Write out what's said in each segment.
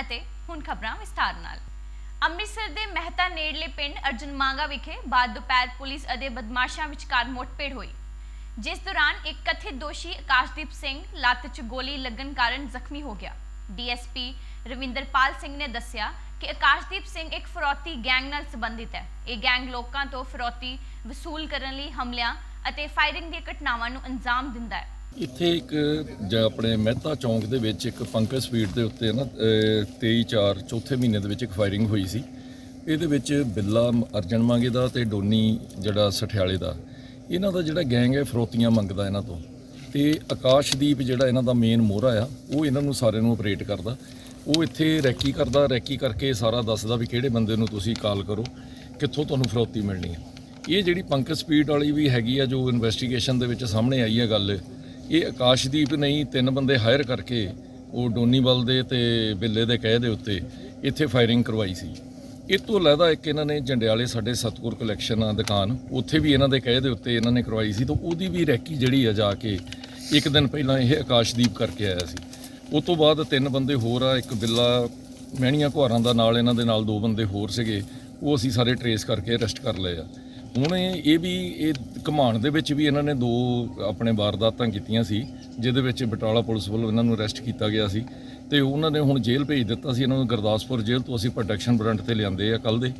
ਅਤੇ ਹੁਣ ਖਬਰਾਂ ਵਿਸਥਾਰ ਨਾਲ। ਅੰਮ੍ਰਿਤਸਰ ਦੇ ਮਹਿਤਾ ਨੇੜਲੇ ਪਿੰਡ ਅਰਜਨ ਮਾਂਗਾ ਵਿਖੇ ਬਾਅਦ ਦੁਪਹਿਰ ਪੁਲਿਸ ਅਤੇ ਬਦਮਾਸ਼ਾਂ ਵਿਚਕਾਰ ਮੁੱਠਭੇੜ ਹੋਈ। ਜਿਸ ਦੌਰਾਨ ਇੱਕ ਕਥਿਤ ਦੋਸ਼ੀ ਆਕਾਸ਼ਦੀਪ ਸਿੰਘ ਲੱਤ 'ਚ ਗੋਲੀ ਲੱਗਣ ਕਾਰਨ ਜ਼ਖਮੀ ਹੋ ਗਿਆ। ਡੀਐਸਪੀ ਰਵਿੰਦਰਪਾਲ ਸਿੰਘ ਨੇ ਦੱਸਿਆ ਕਿ ਆਕਾਸ਼ਦੀਪ ਸਿੰਘ ਇੱਕ ਫਰੋਤੀ ਗੈਂਗ ਨਾਲ ਸੰਬੰਧਿਤ ਹੈ। ਇਹ ਗੈਂਗ ਲੋਕਾਂ ਤੋਂ ਫਰੋਤੀ ਵਸੂਲ ਕਰਨ ਲਈ ਹਮਲਿਆਂ ਅਤੇ ਫਾਇਰਿੰਗ ਦੀਆਂ ਘਟਨਾਵਾਂ ਨੂੰ ਅੰਜਾਮ ਦਿੰਦਾ ਹੈ। ਇੱਥੇ ਇੱਕ ਜ ਆਪਣੇ ਮਹਿਤਾ ਚੌਂਕ ਦੇ ਵਿੱਚ ਇੱਕ ਪੰਕਜ ਸਪੀਡ ਦੇ ਉੱਤੇ ਨਾ 23 4 ਚੌਥੇ ਮਹੀਨੇ ਦੇ ਵਿੱਚ ਇੱਕ ਫਾਇਰਿੰਗ ਹੋਈ ਸੀ। ਇਹਦੇ ਵਿੱਚ ਬਿੱਲਾ ਅਰਜਨ ਮੰਗੇ ਦਾ ਤੇ ਡੋਨੀ ਜਿਹੜਾ ਸਠਿਆਲੇ ਦਾ। ਇਹਨਾਂ ਦਾ ਜਿਹੜਾ ਗੈਂਗ ਹੈ, ਫਰੋਤੀਆਂ ਮੰਗਦਾ ਇਹਨਾਂ ਤੋਂ। ਤੇ ਆਕਾਸ਼ਦੀਪ ਜਿਹੜਾ ਇਹਨਾਂ ਦਾ ਮੇਨ ਮੋਹਰਾ ਆ, ਉਹ ਇਹਨਾਂ ਨੂੰ ਸਾਰਿਆਂ ਨੂੰ ਆਪਰੇਟ ਕਰਦਾ। ਉਹ ਇੱਥੇ ਰੈਕੀ ਕਰਦਾ, ਰੈਕੀ ਕਰਕੇ ਸਾਰਾ ਦੱਸਦਾ ਵੀ ਕਿਹੜੇ ਬੰਦੇ ਨੂੰ ਤੁਸੀਂ ਕਾਲ ਕਰੋ, ਕਿੱਥੋਂ ਤੁਹਾਨੂੰ ਫਰੋਤੀ ਮਿਲਣੀ ਹੈ। ਇਹ ਜਿਹੜੀ ਪੰਕਜ ਸਪੀਡ ਵਾਲੀ ਵੀ ਹੈਗੀ ਆ, ਜੋ ਇਨਵੈਸਟੀਗੇਸ਼ਨ ਦੇ ਵਿੱਚ ਸਾਹਮਣੇ ਆਈ ਹੈ ਗੱਲ ਇਹ ਆਕਾਸ਼ਦੀਪ ਨਹੀਂ, ਤਿੰਨ ਬੰਦੇ ਹਾਇਰ ਕਰਕੇ ਉਹ ਡੋਨੀਵਲ ਦੇ ਤੇ ਬਿੱਲੇ ਦੇ ਕਹਿ ਦੇ ਉੱਤੇ ਇੱਥੇ ਫਾਇਰਿੰਗ ਕਰਵਾਈ ਸੀ। ਇਹ ਤੋਂ ਇਲਾਵਾ ਇੱਕ ਇਹਨਾਂ ਨੇ ਜੰਡਿਆਲੇ ਸਾਡੇ ਸਤਗੁਰ ਕਲੈਕਸ਼ਨ ਆ ਦੁਕਾਨ, ਉੱਥੇ ਵੀ ਇਹਨਾਂ ਦੇ ਕਹਿ ਦੇ ਉੱਤੇ ਇਹਨਾਂ ਨੇ ਕਰਵਾਈ ਸੀ ਤਾਂ ਉਹਦੀ ਵੀ ਰੈਕੀ ਜਿਹੜੀ ਆ ਜਾ ਕੇ ਇੱਕ ਦਿਨ ਪਹਿਲਾਂ ਇਹ ਆਕਾਸ਼ਦੀਪ ਕਰਕੇ ਆਇਆ ਸੀ। ਉਸ ਤੋਂ ਬਾਅਦ ਤਿੰਨ ਬੰਦੇ ਹੋਰ ਆ, ਇੱਕ ਬਿੱਲਾ, ਮਹਿਣੀਆਂ ਘੁਆਰਾਂ ਦਾ ਨਾਲ ਇਹਨਾਂ ਦੇ ਨਾਲ ਦੋ ਬੰਦੇ ਹੋਰ ਸੀਗੇ, ਉਹ ਅਸੀਂ ਸਾਰੇ ਟਰੇਸ ਕਰਕੇ ਅਰੈਸਟ ਕਰ ਲਏ ਆ। ਹੁਣ ਇਹ ਵੀ, ਇਹ ਘਮਾਣ ਦੇ ਵਿੱਚ ਵੀ ਇਹਨਾਂ ਨੇ ਦੋ ਆਪਣੇ ਵਾਰਦਾਤਾਂ ਕੀਤੀਆਂ ਸੀ, ਜਿਹਦੇ ਵਿੱਚ ਬਟਾਲਾ ਪੁਲਿਸ ਵੱਲੋਂ ਇਹਨਾਂ ਨੂੰ ਅਰੈਸਟ ਕੀਤਾ ਗਿਆ ਸੀ। ਤੇ ਉਹਨਾਂ ਨੇ ਹੁਣ ਜੇਲ੍ਹ ਭੇਜ ਦਿੱਤਾ ਸੀ, ਇਹਨਾਂ ਨੂੰ ਗੁਰਦਾਸਪੁਰ ਜੇਲ੍ਹ ਤੋਂ ਅਸੀਂ ਪ੍ਰੋਟੈਕਸ਼ਨ ਵਾਰੰਟ ਤੇ ਲਿਆਂਦੇ ਆ ਕੱਲ ਦੇ।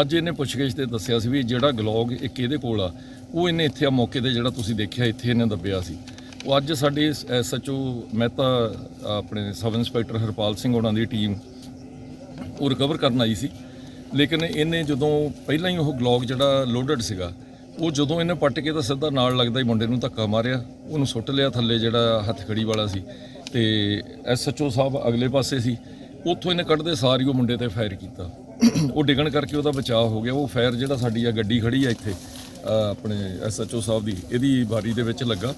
ਅੱਜ ਇਹਨੇ ਪੁੱਛਗਿੱਛ ਤੇ ਦੱਸਿਆ ਸੀ ਵੀ ਜਿਹੜਾ ਗਲੋਗ ਇੱਕ ਇਹਦੇ ਕੋਲ ਆ, ਉਹ ਇਹਨੇ ਇੱਥੇ ਆ ਮੌਕੇ ਤੇ ਜਿਹੜਾ ਤੁਸੀਂ ਦੇਖਿਆ, ਇੱਥੇ ਇਹਨੇ ਦੱਬਿਆ ਸੀ। ਉਹ ਅੱਜ ਸਾਡੇ ਐਸਐਚਓ ਮਹਿਤਾ ਆਪਣੇ ਸਬ ਇੰਸਪੈਕਟਰ ਹਰਪਾਲ ਸਿੰਘ ਉਹਨਾਂ ਦੀ ਟੀਮ ਉਹ ਰਿਕਵਰ ਕਰਨ ਆਈ ਸੀ। ਲੇਕਿਨ ਇਹਨੇ ਜਦੋਂ ਪਹਿਲਾਂ ਹੀ ਉਹ ਗਲੌਗ ਜਿਹੜਾ ਲੋਡਡ ਸੀਗਾ, ਉਹ ਜਦੋਂ ਇਹਨੇ ਪੱਟ ਕੇ ਤਾਂ ਸਿੱਧਾ ਨਾਲ ਲੱਗਦਾ ਹੀ ਮੁੰਡੇ ਨੂੰ ਧੱਕਾ ਮਾਰਿਆ, ਉਹਨੂੰ ਸੁੱਟ ਲਿਆ ਥੱਲੇ ਜਿਹੜਾ ਹੱਥਕੜੀ ਵਾਲਾ ਸੀ। ਤੇ ਐਸਐਚਓ ਸਾਹਿਬ ਅਗਲੇ ਪਾਸੇ ਸੀ, ਉੱਥੋਂ ਇਹਨੇ ਕੱਢਦੇ ਸਾਰੀ ਉਹ ਮੁੰਡੇ ਤੇ ਫਾਇਰ ਕੀਤਾ। ਉਹ ਡਿੱਗਣ ਕਰਕੇ ਉਹਦਾ ਬਚਾਅ ਹੋ ਗਿਆ। ਉਹ ਫਾਇਰ ਜਿਹੜਾ ਸਾਡੀ ਆ ਗੱਡੀ ਖੜੀ ਆ ਇੱਥੇ, ਅਹ ਆਪਣੇ ਐਸਐਚਓ ਸਾਹਿਬ ਦੀ, ਇਹਦੀ ਬਾਰੀ ਦੇ ਵਿੱਚ ਲੱਗਾ।